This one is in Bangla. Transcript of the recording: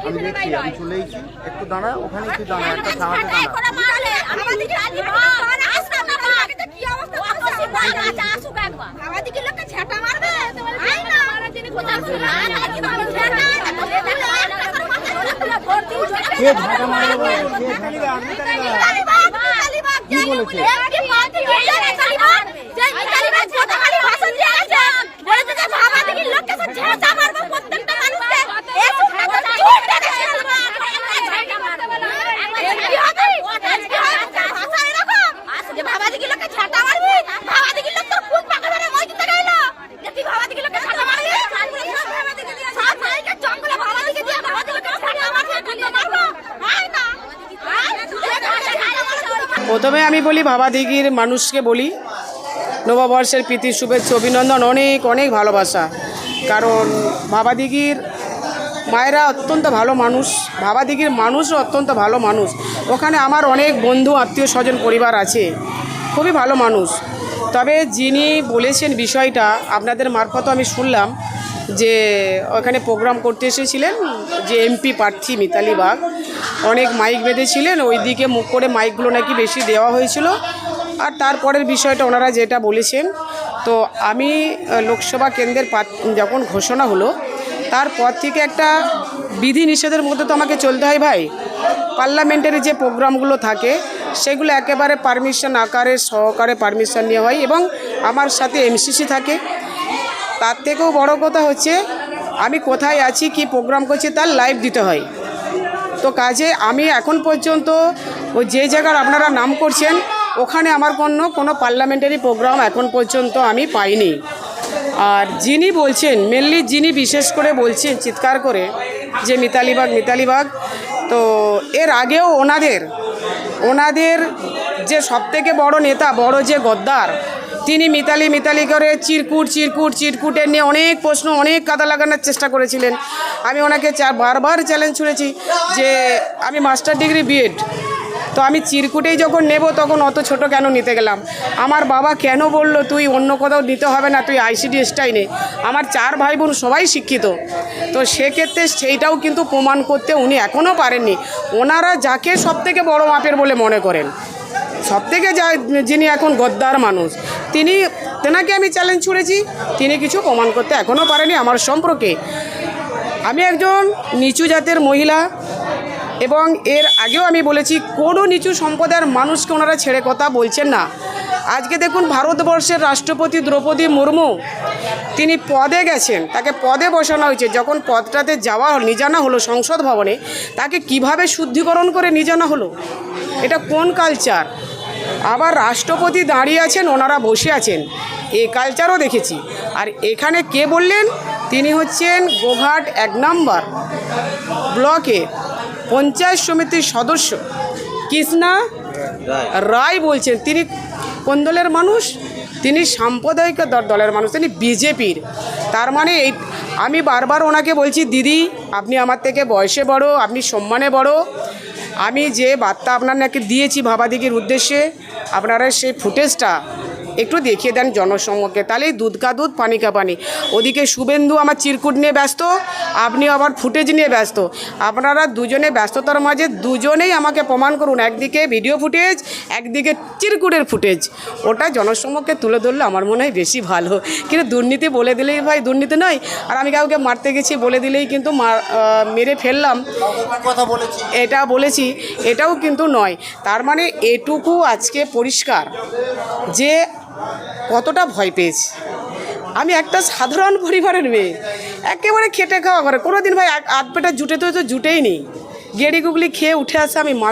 আমি দেখছি আমি চলে এসেছি। একটু দাঁড়া ওখানে একটু দাঁড়া একটা সাহায্যে দাঁড়া কে ঝাঁটা মারবে? বলে? কে কি বলেছে? প্রথমে আমি বলি ভাবাদিঘির মানুষকে বলি, নববর্ষের প্রীতি, শুভেচ্ছা, অভিনন্দন, অনেক অনেক ভালোবাসা। কারণ ভাবাদিঘির মায়েরা অত্যন্ত ভালো মানুষ ভাবাদিঘির মানুষও অত্যন্ত ভালো মানুষ। ওখানে আমার অনেক বন্ধু, আত্মীয় স্বজন, পরিবার আছে, খুবই ভালো মানুষ। তবে যিনি বলেছেন বিষয়টা, আপনাদের মারফত আমি শুনলাম যে ওখানে প্রোগ্রাম করতে এসেছিলেন যে এমপি প্রার্থী মিতালি বাগ। অনেক মাইক বেঁধেছিলেন ওই দিকে মুখ করে মাইকগুলো নাকি বেশি দেওয়া হয়েছিল। আর তারপরের বিষয়টা ওনারা যেটা বলেছেন, তো আমি লোকসভা কেন্দ্রের যখন ঘোষণা হলো, তারপর থেকে একটা বিধি নিষেধের মধ্যে তো আমাকে চলতে হয় ভাই। পার্লামেন্টের যে প্রোগ্রামগুলো থাকে, সেগুলো একেবারে পারমিশন আকারে, সহকারে পারমিশন নেওয়া হয় এবং আমার সাথে এমসিসি থাকে। তার থেকেও বড় কথা হচ্ছে, আমি কোথায় আছি, কি প্রোগ্রাম করছি, তার লাইভ দিতে হয়। তো কাজে আমি এখন পর্যন্ত ওই যে জায়গার আপনারা নাম করছেন, ওখানে আমার কোনো কোনো পার্লামেন্টারি প্রোগ্রাম এখন পর্যন্ত আমি পাইনি। আর যিনি বলছেন মেনলি যিনি বিশেষ করে বলছেন, চিৎকার করে, যে মিতালিবাগ মিতালিবাগ, তো এর আগেও ওনাদের ওনাদের যে সবথেকে বড় নেতা, বড় যে গদ্দার তিনি মিতালি মিতালি করে চিরকুট চিরকুট চিরকুটের নিয়ে অনেক প্রশ্ন, অনেক কাদা লাগানোর চেষ্টা করেছিলেন। আমি ওনাকে বারবার চ্যালেঞ্জ ছুড়েছি যে আমি মাস্টার ডিগ্রি বিএড তো আমি চিরকুটেই যখন নেব তখন অত ছোট কেন নিতে গেলাম? আমার বাবা কেন বলল, তুই অন্য কোথাও নিতে হবে না, তুই আইসিডিএসটাই নে। আমার চার ভাই বোন সবাই শিক্ষিত। তো সেক্ষেত্রে সেইটাও কিন্তু প্রমাণ করতে উনি এখনও পারেননি। ওনারা যাকে সবথেকে বড় মাপের বলে মনে করেন সব থেকে যা যিনি এখন গদ্দার মানুষ তিনি তেনাকে আমি চ্যালেঞ্জ ছুড়েছি। তিনি কিছু প্রমাণ করতে এখনও পারেনি আমার সম্পর্কে। আমি একজন নিচু জাতের মহিলা এবং এর আগেও আমি বলেছি, কোনো নিচু সম্প্রদায়ের মানুষকে ওনারা ছেড়ে কথা বলছেন না। আজকে দেখুন ভারতবর্ষের রাষ্ট্রপতি দ্রৌপদী মুর্মু, তিনি পদে গেছেন। তাকে পদে বসানো হয়েছে। যখন পদটাতে যাওয়া নিজানা হলো সংসদ ভবনে, তাকে কীভাবে শুদ্ধিকরণ করে নিজানা হলো? এটা কোন কালচার আবার রাষ্ট্রপতি দাঁড়িয়ে আছেন, ওনারা বসে আছেন। এই কালচারও দেখেছি। আর এখানে কে বললেন? তিনি হচ্ছেন গোঘাট এক নম্বর ব্লকে পঞ্চায়েত সমিতির সদস্য। কৃষ্ণা রায় বলছেন, তিনি কোন দলের মানুষ? তিনি সাম্প্রদায়িক দলের মানুষ, তিনি বিজেপির। তার মানে এই আমি বারবার ওনাকে বলছি, দিদি, আপনি আমার থেকে বয়সে বড়, আপনি সম্মানে বড়। আমি যে বার্তা আপনার নাকি দিয়েছি ভাবাদিগির উদ্দেশ্যে, আপনারা সেই ফুটেজটা একটু দেখিয়ে দেন জনসম্মুখে। তাহলে দুধ কা দুধ পানি কা পানি। ওদিকে শুভেন্দু আমার চিরকুট নিয়ে ব্যস্ত আপনি আবার ফুটেজ নিয়ে ব্যস্ত। আপনারা দুজনে ব্যস্ততার মাঝে দুজনেই আমাকে প্রমাণ করুন একদিকে ভিডিও ফুটেজ একদিকে চিরকুটের ফুটেজ। ওটা জনসম্মুখে তুলে ধরলে আমার মনে হয় বেশি ভালো। কিন্তু দুর্নীতি বলে দিলেই ভাই দুর্নীতি নয়। আর আমি কাউকে মারতে গেছি বলে দিলেই কিন্তু মার- মেরে ফেললাম। কথা বলেছি। এটা বলেছি এটাও কিন্তু নয়। তার মানে এটুকু আজকে পরিষ্কার। যে কতটা ভয় পেয়েছি। আমি একটা সাধারণ পরিবারের মেয়ে। একেবারে খেটে খাওয়া করে কোনো দিন ভাই আধ পেটা জুটে তো জুটেই নেই। গেড়ি গুগলি খেয়ে উঠে আসে, আমি মান